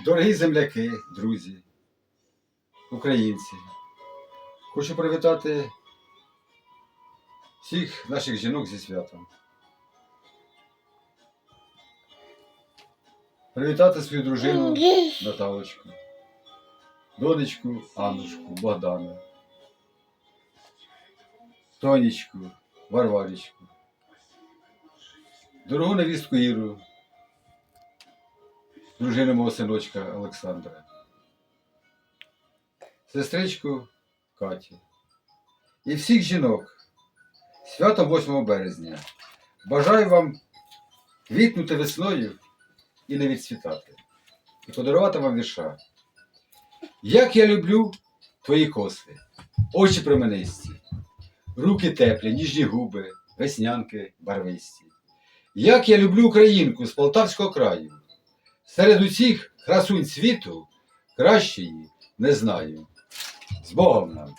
Дорогі земляки, друзі, українці, хочу привітати всіх наших жінок зі святом. Привітати свою дружину Наталочку, донечку Аннушку, Богдана, Тонечку, Варварічку, дорогу невістку Іру, дружину мого синочка Олександра, сестричку Катю і всіх жінок свято 8 березня. Бажаю вам квітнути весною і не відцвітати, і подарувати вам вірша. Як я люблю твої коси, очі променисті, руки теплі, ніжні губи, веснянки барвисті. Як я люблю українку з Полтавського краю. Серед усіх красунь світу кращої не знаю. З Богом нам!